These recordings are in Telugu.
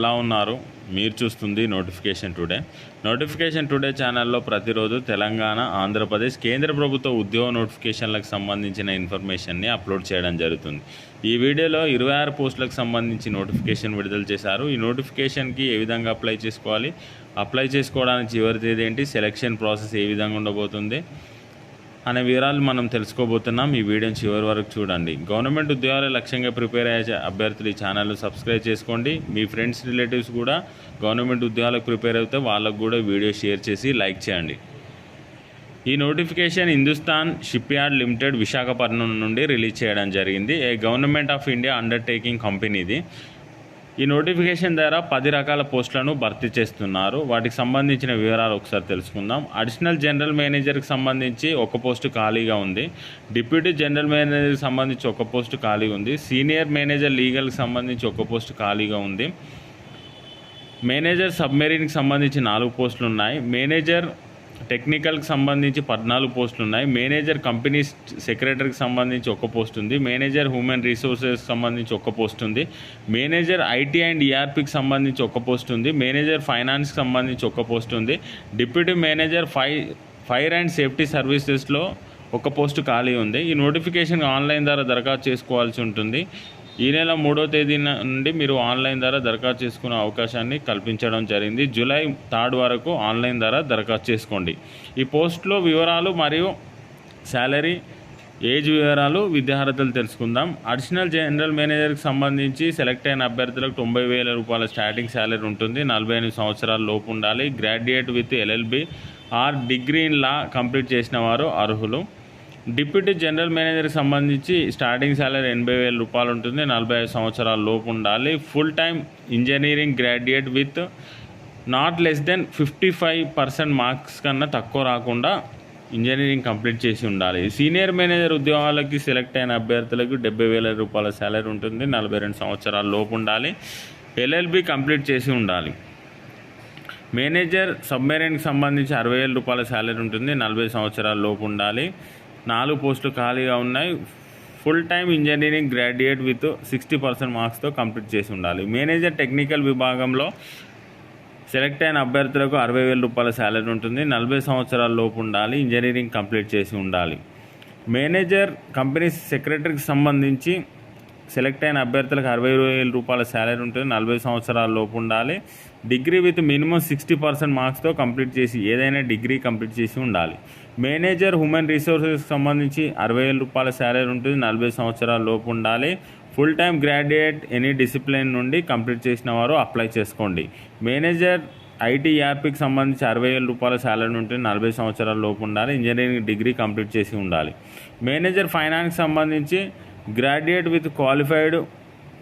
ఎలా ఉన్నారు? మీరు చూస్తుంది నోటిఫికేషన్ టుడే. నోటిఫికేషన్ టుడే ఛానల్లో ప్రతిరోజు తెలంగాణ ఆంధ్రప్రదేశ్ కేంద్ర ప్రభుత్వ ఉద్యోగ నోటిఫికేషన్లకు సంబంధించిన ఇన్ఫర్మేషన్ని అప్లోడ్ చేయడం జరుగుతుంది. ఈ వీడియోలో ఇరవై ఆరు పోస్టులకు సంబంధించి నోటిఫికేషన్ విడుదల చేశారు. ఈ నోటిఫికేషన్కి ఏ విధంగా అప్లై చేసుకోవాలి? అప్లై చేసుకోవడానికి చివరి తేదీ ఏంటి? సెలక్షన్ ప్రాసెస్ ఏ విధంగా ఉండబోతుంది? అనే వివరాలు మనం తెలుసుకోబోతున్నాం. ఈ వీడియోని చివరి వరకు చూడండి. గవర్నమెంట్ ఉద్యోగాల లక్ష్యంగా ప్రిపేర్ అయ్యే అభ్యర్థులు ఈ ఛానల్ సబ్స్క్రైబ్ చేసుకోండి. మీ ఫ్రెండ్స్ రిలేటివ్స్ కూడా గవర్నమెంట్ ఉద్యోగాలకు ప్రిపేర్ అయితే వాళ్ళకు కూడా వీడియో షేర్ చేసి లైక్ చేయండి. ఈ notification Hindustan shipyard limited Visakhapatnam నుండి రిలీజ్ చేయడం జరిగింది. A government of India undertaking కంపెనీది. ఈ నోటిఫికేషన్ ద్వారా పది రకాల పోస్టులను భర్తీ చేస్తున్నారు. వాటికి సంబంధించిన వివరాలు ఒకసారి తెలుసుకుందాం. అడిషనల్ జనరల్ మేనేజర్కి సంబంధించి ఒక పోస్టు ఖాళీగా ఉంది. డిప్యూటీ జనరల్ మేనేజర్కి సంబంధించి ఒక పోస్టు ఖాళీగా ఉంది. సీనియర్ మేనేజర్ లీగల్కి సంబంధించి ఒక పోస్టు ఖాళీగా ఉంది. మేనేజర్ సబ్మెరీన్కి సంబంధించి నాలుగు పోస్టులు ఉన్నాయి మేనేజర్ టెక్నికల్కి సంబంధించి పద్నాలుగు పోస్టులు ఉన్నాయి మేనేజర్ కంపెనీ సెక్రటరీకి సంబంధించి ఒక పోస్ట్ ఉంది మేనేజర్ హ్యూమన్ రీసోర్సెస్ సంబంధించి ఒక పోస్ట్ ఉంది మేనేజర్ ఐటీ అండ్ ఈఆర్పీకి సంబంధించి ఒక పోస్ట్ ఉంది మేనేజర్ ఫైనాన్స్కి సంబంధించి ఒక పోస్ట్ ఉంది డిప్యూటీ మేనేజర్ ఫై ఫైర్ అండ్ సేఫ్టీ సర్వీసెస్లో ఒక పోస్ట్ ఖాళీ ఉంది. ఈ నోటిఫికేషన్ ఆన్లైన్ ద్వారా దరఖాస్తు చేసుకోవాల్సి ఉంటుంది. ఈ నెల మూడో తేదీ నుండి మీరు ఆన్లైన్ ద్వారా దరఖాస్తు చేసుకునే అవకాశాన్ని కల్పించడం జరిగింది. జూలై థర్డ్ వరకు ఆన్లైన్ ద్వారా దరఖాస్తు చేసుకోండి. ఈ పోస్ట్లో వివరాలు మరియు శాలరీ ఏజ్ వివరాలు విద్యార్హతలు తెలుసుకుందాం. అడిషనల్ జనరల్ మేనేజర్కి సంబంధించి సెలెక్ట్ అయిన అభ్యర్థులకు తొంభై వేల రూపాయల స్టార్టింగ్ శాలరీ ఉంటుంది. నలభై ఎనిమిది సంవత్సరాల లోపు ఉండాలి. Graduate with LLB or degree in law complete చేసిన వారు అర్హులు. డిప్యూటీ జనరల్ మేనేజర్కి సంబంధించి స్టార్టింగ్ శాలరీ ఎనభై వేల రూపాయలు ఉంటుంది. నలభై ఐదు సంవత్సరాల లోపు ఉండాలి. Full time engineering graduate with not less than fifty five percent marks కన్నా తక్కువ రాకుండా ఇంజనీరింగ్ కంప్లీట్ చేసి ఉండాలి. సీనియర్ మేనేజర్ ఉద్యోగాలకి సెలెక్ట్ అయిన అభ్యర్థులకు డెబ్బై వేల రూపాయల శాలరీ ఉంటుంది. నలభై రెండు సంవత్సరాల లోపు ఉండాలి. ఎల్ఎల్బి కంప్లీట్ చేసి ఉండాలి. మేనేజర్ సబ్మెరైన్కి సంబంధించి అరవై వేల రూపాయల శాలరీ ఉంటుంది. నలభై సంవత్సరాల లోపు ఉండాలి. నాలుగు పోస్టులు ఖాళీగా ఉన్నాయి. Full time engineering graduate with sixty percent మార్క్స్తో complete చేసి ఉండాలి. మేనేజర్ టెక్నికల్ విభాగంలో సెలెక్ట్ అయిన అభ్యర్థులకు అరవై వేల రూపాయల శాలరీ ఉంటుంది. నలభై సంవత్సరాల లోపు ఉండాలి. ఇంజనీరింగ్ కంప్లీట్ చేసి ఉండాలి. మేనేజర్ కంపెనీ సెక్రటరీకి సంబంధించి సెలెక్ట్ అయిన అభ్యర్థులకు అరవై వేల రూపాయల శాలరీ ఉంటుంది. నలభై సంవత్సరాల లోపు ఉండాలి. Degree with minimum sixty percent మార్క్స్తో complete చేసి ఏదైనా డిగ్రీ కంప్లీట్ చేసి ఉండాలి. మేనేజర్ హ్యూమన్ రీసోర్సెస్కి సంబంధించి అరవై వేల రూపాయల శాలరీ ఉంటుంది. నలభై సంవత్సరాల లోపు ఉండాలి. Full time graduate any discipline నుండి కంప్లీట్ చేసిన వారు అప్లై చేసుకోండి. మేనేజర్ ఐటీ యాప్కి సంబంధించి అరవై వేల రూపాయల శాలరీ ఉంటుంది నలభై సంవత్సరాల లోపు ఉండాలి. ఇంజనీరింగ్ డిగ్రీ కంప్లీట్ చేసి ఉండాలి. మేనేజర్ ఫైనాన్స్కి సంబంధించి graduate with qualified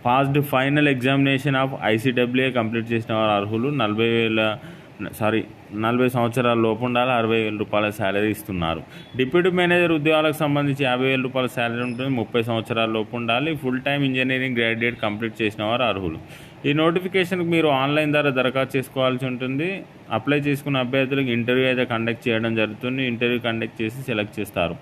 passed final examination of ICWA complete చేసిన వారు అర్హులు. నలభై వేల సారీ నలభై సంవత్సరాల లోపు ఉండాలి అరవై వేల రూపాయల శాలరీ ఇస్తున్నారు. డిప్యూటీ మేనేజర్ ఉద్యోగాలకు సంబంధించి యాభై వేల రూపాయల శాలరీ ఉంటుంది ముప్పై సంవత్సరాల లోపు ఉండాలి. Full time engineering graduate complete చేసిన వారు అర్హులు. ఈ నోటిఫికేషన్కి మీరు ఆన్లైన్ ద్వారా దరఖాస్తు చేసుకోవాల్సి ఉంటుంది. అప్లై చేసుకున్న అభ్యర్థులకు ఇంటర్వ్యూ అయితే కండక్ట్ చేయడం జరుగుతుంది. ఇంటర్వ్యూ కండక్ట్ చేసి సెలెక్ట్ చేస్తారు.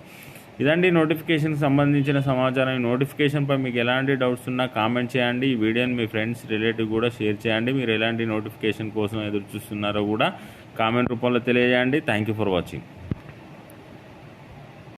ఇదండి నోటిఫికేషన్కి సంబంధించిన సమాచారం. ఈ నోటిఫికేషన్పై మీకు ఎలాంటి డౌట్స్ ఉన్నా కామెంట్ చేయండి. ఈ వీడియోని మీ ఫ్రెండ్స్ రిలేటివ్ కూడా షేర్ చేయండి. మీరు ఎలాంటి నోటిఫికేషన్ కోసం ఎదురు చూస్తున్నారో కూడా కామెంట్ రూపంలో తెలియజేయండి. Thank you for watching